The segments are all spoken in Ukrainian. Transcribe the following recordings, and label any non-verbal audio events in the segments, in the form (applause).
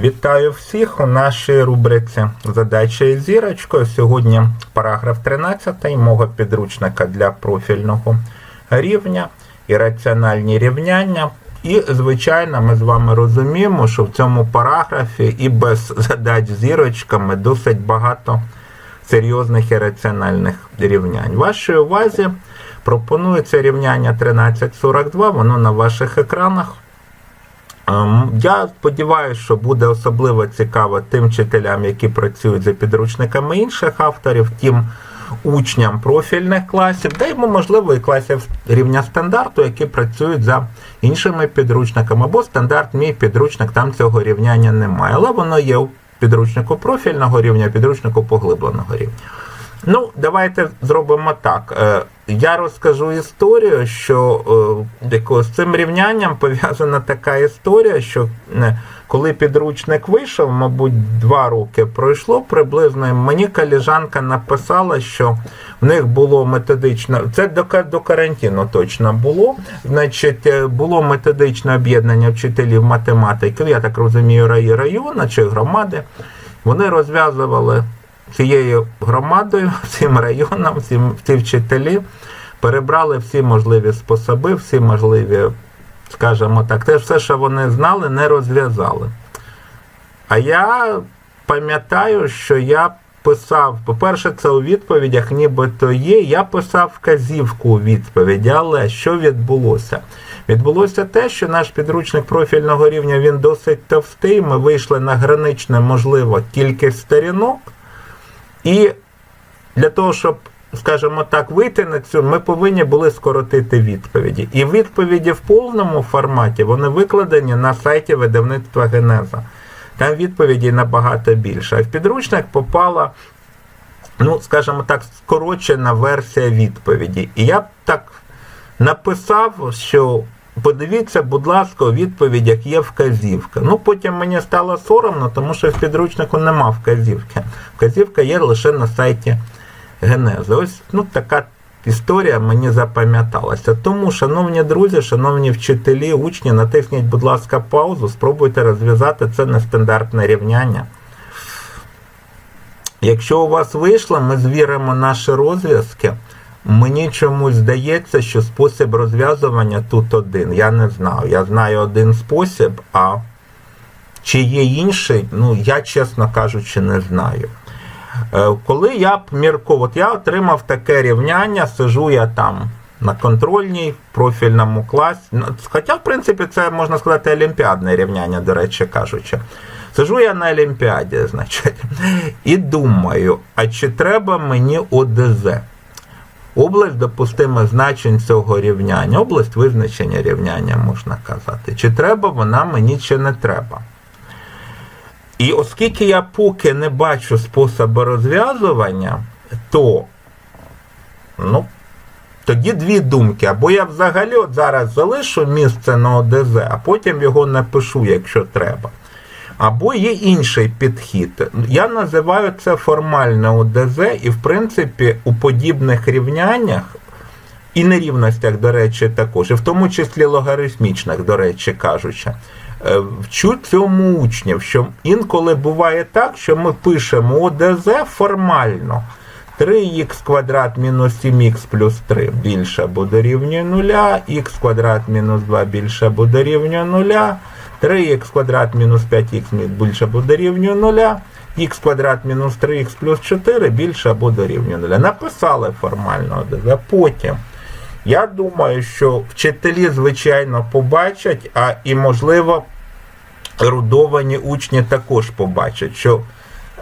Вітаю всіх у нашій рубриці Задача із зірочкою. Сьогодні параграф 13 мого підручника для профільного рівня і раціональні рівняння. І, звичайно, ми з вами розуміємо, що в цьому параграфі і без задач зірочками досить багато серйозних і раціональних рівнянь. Вашій увазі пропонується рівняння 1342, воно на ваших екранах. Ем, Я сподіваюся, що буде особливо цікаво тим вчителям, які працюють за підручниками інших авторів, тим учням профільних класів, да й можливо і класів рівня стандарту, які працюють за іншими підручниками, або стандарт мій підручник, там цього рівняння немає. Але воно є у підручнику профільного рівня, підручнику поглибленого рівня. Ну, давайте зробимо так. Я розкажу історію, що е, з цим рівнянням пов'язана така історія, що е, коли підручник вийшов, мабуть, два роки пройшло приблизно, мені коліжанка написала, що в них було методично, це до, до карантину точно було. Значить, е, було методичне об'єднання вчителів математики, я так розумію, району чи громади. Вони розв'язували цією громадою, цим (laughs) районом, всім ці вчителі перебрали всі можливі способи, всі можливі, скажімо так, те все, що вони знали, не розв'язали. А я пам'ятаю, що я писав, по-перше, це у відповідях нібито є. Я писав вказівку у відповіді, але що відбулося? Відбулося те, що наш підручник профільного рівня він досить товстий. Ми вийшли на граничне, можливо, кількість сторінок. І для того, щоб, скажімо так, вийти на цю, ми повинні були скоротити відповіді. І відповіді в повному форматі вони викладені на сайті видавництва Генеза. Там відповіді набагато більше. А в підручник попала, ну, скажімо так, скорочена версія відповіді. І я б так написав, що подивіться, будь ласка, у відповідях є вказівка. Ну, потім мені стало соромно, тому що в підручнику нема вказівки. Вказівка є лише на сайті Генези. Ось ну, така історія мені запам'яталася. Тому, шановні друзі, шановні вчителі, учні, натисніть, будь ласка, паузу, спробуйте розв'язати це нестандартне рівняння. Якщо у вас вийшло, ми звіримо наші розв'язки. Мені чомусь здається, що спосіб розв'язування тут один. Я не знаю. Я знаю один спосіб, а чи є інший, ну я, чесно кажучи, не знаю. Е, Коли я міркував, от я отримав таке рівняння, сижу я там на контрольній профільному класі. Ну, Хоча, в принципі, це можна сказати олімпіадне рівняння, до речі кажучи. Сижу я на Олімпіаді, значить, (laughs) і думаю, а чи треба мені ОДЗ? Область допустимих значень цього рівняння, область визначення рівняння, можна казати. Чи треба вона мені, чи не треба. І оскільки я поки не бачу способу розв'язування, то ну, тоді дві думки. Або я взагалі от зараз залишу місце на ОДЗ, а потім його напишу, якщо треба. Або є інший підхід. Я називаю це формальне ОДЗ, і, в принципі, у подібних рівняннях і нерівностях, до речі, також, і в тому числі логарифмічних, до речі, кажучи, е, вчу цьому учнів, що інколи буває так, що ми пишемо ОДЗ формально. 3х квадрат мінус 7х плюс 3 більше або дорівнює 0, х квадрат мінус 2 більше або дорівнює 0, 3х квадрат мінус 5х більше або дорівнює 0, х квадрат мінус 3х плюс 4 більше або дорівнює 0. Написали формально ОДЗ. Потім я думаю, що вчителі, звичайно, побачать, а і, можливо, ерудовані учні також побачать, що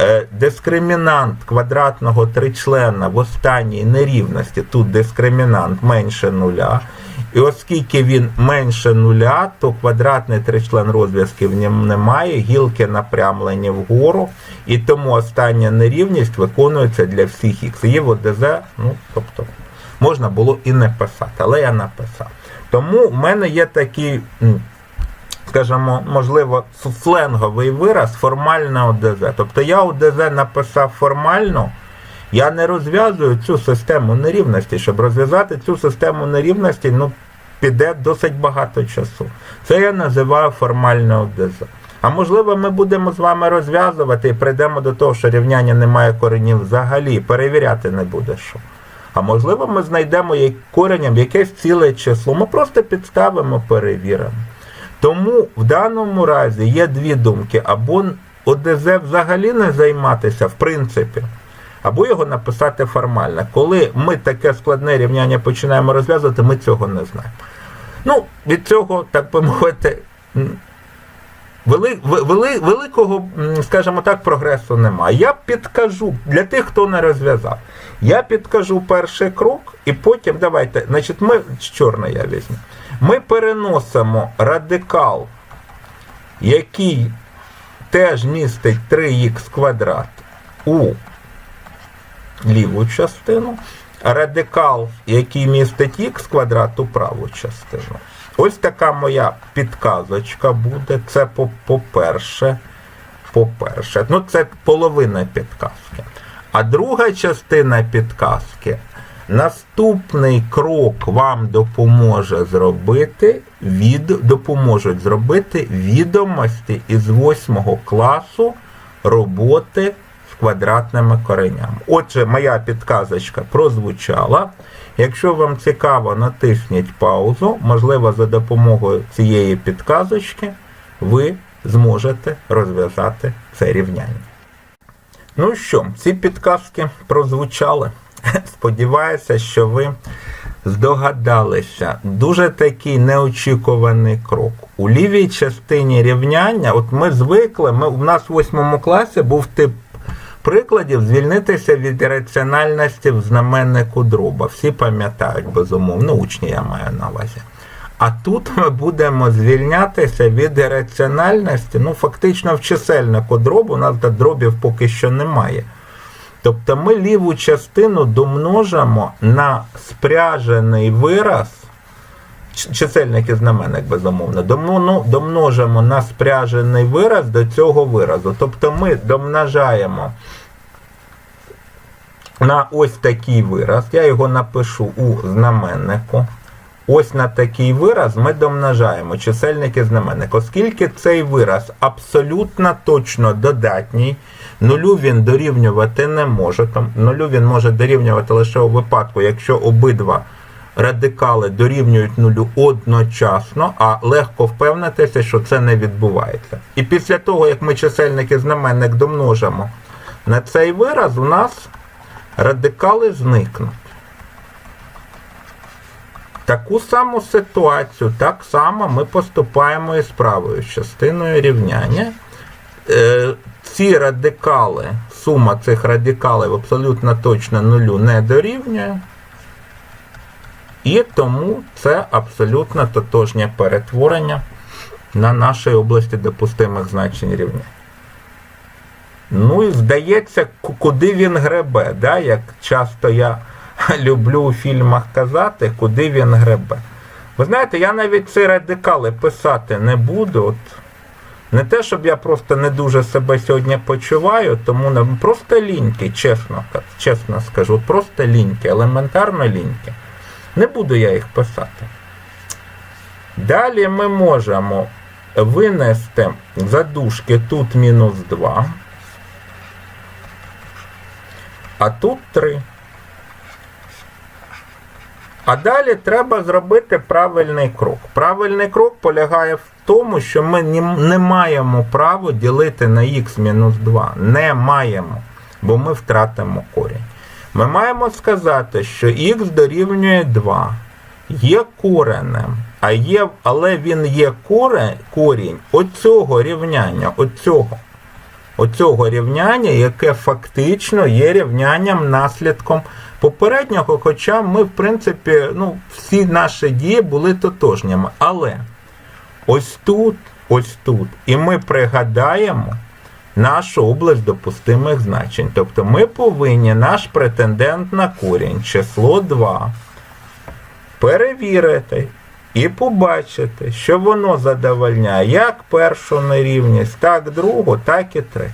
е, дискримінант квадратного тричлена в останній нерівності, тут дискримінант менше нуля. І оскільки він менше нуля, то квадратний тричлен розв'язків в ньому немає, гілки напрямлені вгору, і тому остання нерівність виконується для всіх х. Її в ОДЗ, ну, тобто, можна було і не писати, але я написав. Тому в мене є такий, скажімо, можливо, сленговий вираз формальне ОДЗ. Тобто я ОДЗ написав формально, я не розв'язую цю систему нерівності. Щоб розв'язати цю систему нерівності, ну, піде досить багато часу. Це я називаю формальне ОДЗ. А можливо, ми будемо з вами розв'язувати і прийдемо до того, що рівняння не має коренів взагалі, перевіряти не буде що. А можливо, ми знайдемо коренем якесь ціле число. Ми просто підставимо, перевіримо. Тому в даному разі є дві думки: або ОДЗ взагалі не займатися, в принципі, або його написати формально. Коли ми таке складне рівняння починаємо розв'язувати, ми цього не знаємо. Ну, від цього, так би мовити, вели, вели, великого, скажімо так, прогресу немає. Я підкажу для тих, хто не розв'язав. Я підкажу перший крок, і потім давайте, значить, ми чорне я візьму. Ми переносимо радикал, який теж містить 3х квадрат у ліву частину, радикал, який містить х квадрат у праву частину. Ось така моя підказочка буде. Це по- по-перше. По-перше, ну це половина підказки. А друга частина підказки. Наступний крок вам допоможе зробити від, допоможуть зробити відомості із 8 класу роботи квадратними коренями. Отже, моя підказочка прозвучала. Якщо вам цікаво, натисніть паузу. Можливо, за допомогою цієї підказочки ви зможете розв'язати це рівняння. Ну що, ці підказки прозвучали. (laughs) Сподіваюся, що ви здогадалися. Дуже такий неочікуваний крок. У лівій частині рівняння, от ми звикли, ми, у нас в восьмому класі був тип прикладів звільнитися від раціональності в знаменнику дроба. Всі пам'ятають, безумовно, учні я маю на увазі. А тут ми будемо звільнятися від раціональності, ну фактично в чисельнику дробу, у нас дробів поки що немає. Тобто ми ліву частину домножимо на спряжений вираз, чисельник і знаменник, безумовно, ну, домножимо на спряжений вираз до цього виразу. Тобто ми домножаємо на ось такий вираз, я його напишу у знаменнику. Ось на такий вираз ми домножаємо чисельник і знаменник. Оскільки цей вираз абсолютно точно додатній, нулю він дорівнювати не може. Нулю він може дорівнювати лише у випадку, якщо обидва радикали дорівнюють нулю одночасно, а легко впевнитися, що це не відбувається. І після того, як ми чисельник і знаменник домножимо на цей вираз, у нас радикали зникнуть. Таку саму ситуацію, так само ми поступаємо і з правою частиною рівняння. Е, ці радикали, сума цих радикалів абсолютно точно нулю не дорівнює. І тому це абсолютно тотожнє перетворення на нашій області допустимих значень рівня. Ну і здається, куди він гребе, да? як часто я (laughs) люблю у фільмах казати, куди він гребе. Ви знаєте, я навіть ці радикали писати не буду. От, не те, щоб я просто не дуже себе сьогодні почуваю, тому не, просто ліньки, чесно, чесно скажу, просто ліньки, елементарно ліньки. Не буду я їх писати. Далі ми можемо винести задушки тут мінус 2, а тут 3. А далі треба зробити правильний крок. Правильний крок полягає в тому, що ми не маємо права ділити на х мінус 2. Не маємо, бо ми втратимо корінь. Ми маємо сказати, що х дорівнює 2. Є коренем, а є, але він є коре, корінь оцього рівняння, оцього. Оцього рівняння, яке фактично є рівнянням наслідком попереднього, хоча ми, в принципі, ну, всі наші дії були тотожніми. Але ось тут, ось тут, і ми пригадаємо нашу область допустимих значень. Тобто ми повинні наш претендент на корінь, число 2, перевірити і побачити, що воно задовольняє як першу нерівність, так другу, так і третю.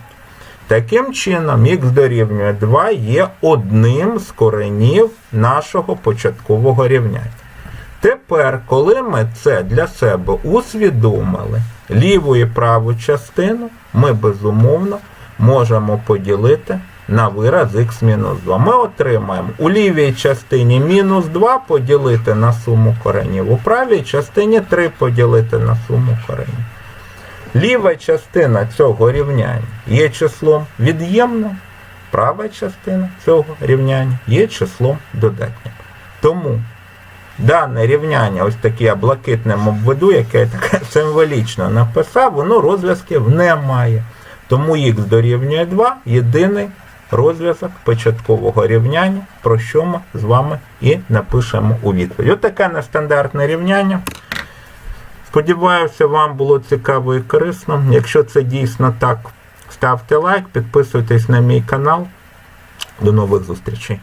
Таким чином, х дорівнює 2 є одним з коренів нашого початкового рівняння. Тепер, коли ми це для себе усвідомили, ліву і праву частину ми безумовно можемо поділити на вираз х-2. Ми отримаємо у лівій частині мінус 2 поділити на суму коренів, у правій частині 3 поділити на суму коренів. Ліва частина цього рівняння є числом від'ємним, права частина цього рівняння є числом додатнім. Тому дане рівняння, ось таке я блакитним обведу, яке я таке (laughs) символічно написав, воно розв'язків не має. Тому х дорівнює 2 єдиний розв'язок початкового рівняння, про що ми з вами і напишемо у відповідь. Ось таке нестандартне рівняння. Сподіваюся, вам було цікаво і корисно. Якщо це дійсно так, ставте лайк, підписуйтесь на мій канал. До нових зустрічей.